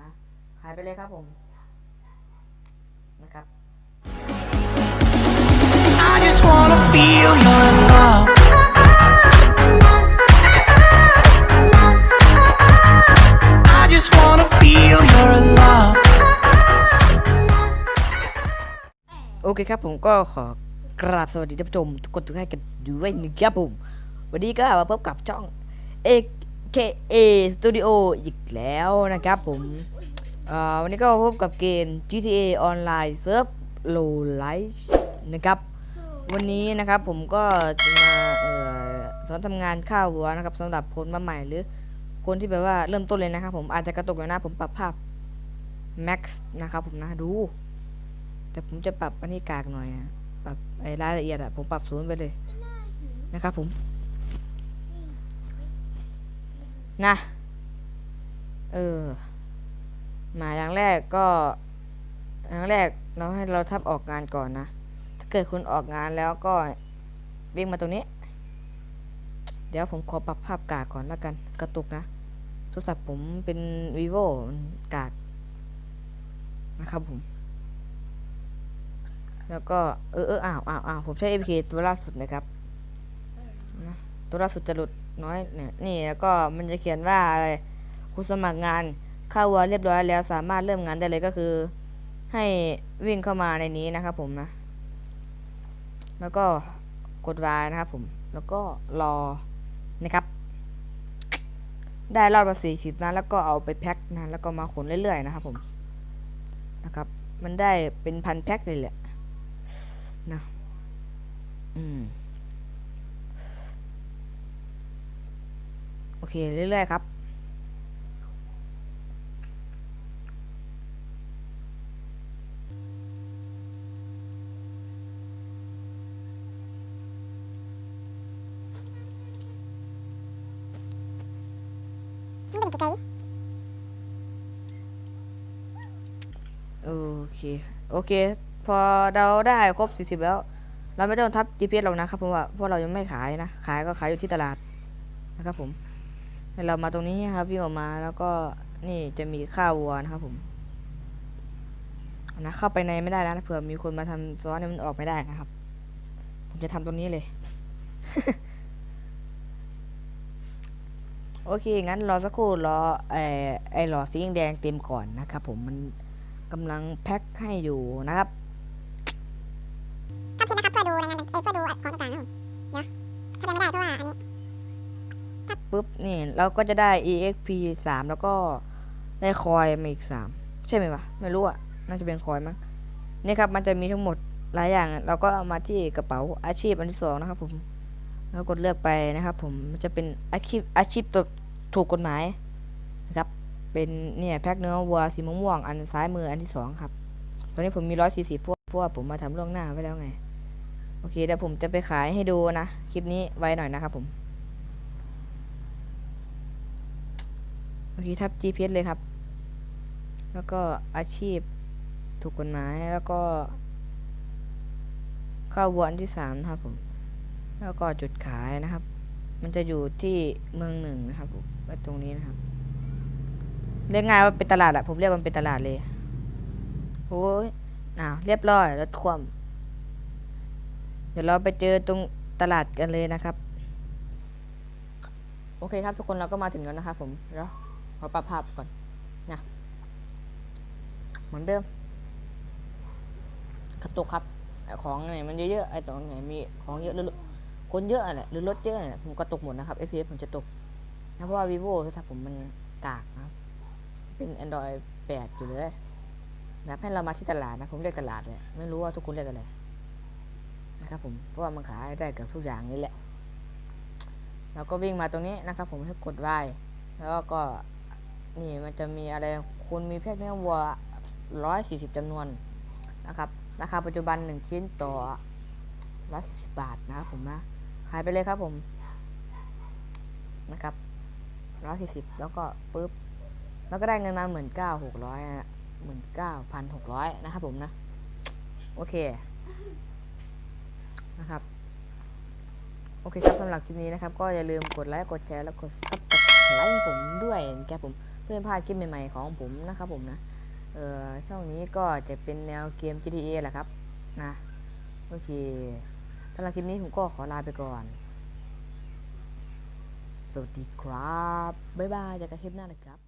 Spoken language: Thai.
นะขายไปเลยครับผมนะครับ I just wanna feel your love. I just wanna feel your love. โอเคครับผมก็ขอกราบสวัสดีท่านผู้ชมทุกคนทุกท่านกันด้วยนะครับผม วันนี้ก็มาพบกับช่อง AKA Studio อีกแล้วนะครับผมวันนี้ก็มาพบกับเกม GTA Online Serve Low Light นะครับ วันนี้นะครับผมก็จะมาออสอนทำงานข้าววัวนะครับสำหรับคนมาใหม่หรือคนที่แบบว่าเริ่มต้นเลยนะครับผมอาจจะกระตุกหน่อยนะผมปรับภาพ Max นะครับผมนะดู แต่ผมจะปรับอันนี้กากหน่อยอะปรับไอ้รายละเอียดอะผมปรับศูนย์ไปเลยนะครับผม นะ เออ มาอย่างแรกก็ อย่างแรกเราให้เราทับออกงานก่อนนะ ถ้าเกิดคุณออกงานแล้วก็วิ่งมาตรงนี้ เดี๋ยวผมขอปรับภาพกากก่อนแล้วกัน กระตุกนะ โทรศัพท์ผมเป็น vivo กากนะครับผม แล้วก็เออเอออ้าวอ้าวอ้าวผมใช้ APK ตัวล่าสุดนะครับนะตัวล่าสุดจะหลุด น้อยเนี่ยนี่แล้วก็มันจะเขียนว่าอะไรคุณสมัครงานเข้าวัวเรียบร้อยแล้วสามารถเริ่มงานได้เลยก็คือ ให้วิ่งเข้ามาในนี้นะครับผมนะ แล้วก็กด Y นะครับผม แล้วก็รอนะครับ ได้รอบละสี่สิบนะแล้วก็เอาไปแพ็คนะแล้วก็มาขนเรื่อยๆนะครับผมนะครับ มันได้เป็นพันแพ็คเลยแหละนะอืม โอ เคเรื่อยๆครับ โอเค โอเค พอเราได้ครบ 40 แล้ว เราไม่ต้องทับ GPS หรอกนะครับ เพราะว่าเพราะเรายังไม่ขายนะ ขายก็ขายอยู่ที่ตลาดนะครับผม ให้เรามาตรงนี้ครับวิ่งออกมาแล้วก็นี่จะมีข้าววัวนะครับผมนะเข้าไปในไม่ได้นะเผื่อมีคนมาทำซ้อนเนี่ยมันออกไม่ได้นะครับ ผมจะทำตรงนี้เลย โอเค งั้นรอสักครู่รอไอ้ไอ้หลอดสีแดงเต็มก่อนนะครับผมมันกำลังแพ็คให้อยู่นะครับเข้าพิมนะครับเพื่อดูรายงานเอ้ยเพื่อดูของต่างๆนะครับเดี๋ยวถ้าเป็นไม่ได้เพราะว่าอันนี้ ปุ๊บนี่เราก็จะได้ exp 3 แล้วก็ได้คอยมาอีก 3 ใช่ไหมวะไม่รู้อะน่าจะเป็นคอยมั้งนี่ครับมันจะมีทั้งหมดหลายอย่างเราก็เอามาที่กระเป๋าอาชีพอันที่สองนะครับผมแล้วกดเลือกไปนะครับ ผมมันจะเป็นอาชีพอาชีพตัวถูกกฎหมายนะครับเป็นเนี่ยแพ็คเนื้อวัวสีม่วงอันซ้ายมืออันที่สองครับ ตอนนี้ผมมีร้อยสี่สิบพวกพว่อผมมาทำล่วงหน้าไว้แล้วไง โอเคเดี๋ยวผมจะไปขายให้ดูนะ คลิปนี้ไว้หน่อยนะครับผม โอเคทับ GPS เลยครับ แล้วก็อาชีพถูกกฎหมายแล้วก็ เข้าวัวอันที่สามนะครับผม แล้วก็จุดขายนะครับ มันจะอยู่ที่เมืองหนึ่งนะครับผมตรงนี้นะครับ เรียกง่ายว่าเป็นตลาดแหละผมเรียกมันเป็นตลาดเลยโอ้ยอ้าวเรียบร้อยรถคว่ำเดี๋ยวเราไปเจอตรงตลาดกันเลยนะครับ โอเคครับทุกคนเราก็มาถึงแล้วนะครับผมเดี๋ยว ขอปรับภาพก่อนนะเหมือนเดิมกระตุกครับไอ้ของไหนมันเยอะๆไอ้ตรงไหนมีของเยอะหรือคนเยอะอะไรหรือรถเยอะเนี่ยผมกระตุกหมดนะครับ FPS ผมจะตกนะเพราะว่า vivo โทรศัพท์ผมมันกากนะครับ เป็น Android 8 อยู่เลยนะครับให้เรามาที่ตลาดนะผมเรียกตลาดเลยไม่รู้ว่าทุกคนเรียกอะไรนะครับผมเพราะว่ามันขายได้เกับทุกอย่างนี่แหละเราก็วิ่งมาตรงนี้นะครับ ผมให้กด Y แล้วก็ นี่มันจะมีอะไรคุณมีแพ็คเนื้อวัว140จำนวนนะครับ ราคาปัจจุบัน1ชิ้นต่อ140บาทนะครับผมนะขายไปเลยครับผมนะครับ140แล้วก็ปุ๊บ แล้วก็ได้เงินมาหมื่นเก้าหกร้อยหมื่นเก้าพันหกร้อยนะครับผมนะ โอเคนะครับ โอเคครับสำหรับคลิปนี้นะครับ ก็อย่าลืมกดไลค์ กดแชร์ แล้วกดซับสไครต์ผมด้วยนะครับผม เพื่อนพลาดคลิปใหม่ๆของผมนะครับผมนะเออช่องนี้ก็จะเป็นแนวเกม GTA แหละครับนะโอเคสำหรับคลิปนี้ผมก็ขอลาไปก่อน สวัสดีครับ บ๊ายบายเจอกันคลิปหน้านะครับ